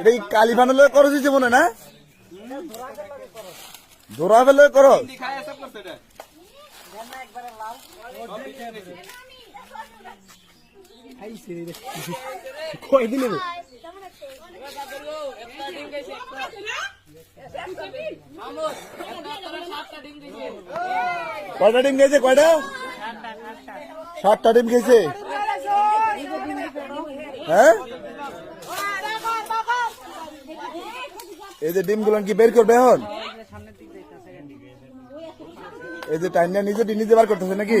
এটা কি কালি ফানালে করো দিচ্ছে মনে, না? ধরা ফেলে কয়দিন কয়টা ডিম খেয়েছে, কয়টা? সাতটা ডিম খেয়েছে। হ্যাঁ? এই যে ডিম কি বের করবে এখন? এই যে টাইমটা নিজে নিজে বার করতেছে নাকি?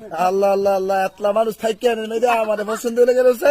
আল্লাহ আল্লাহ আল্লাহ এতলা মানুষ থাকি আমার পছন্দ লেগে রয়েছে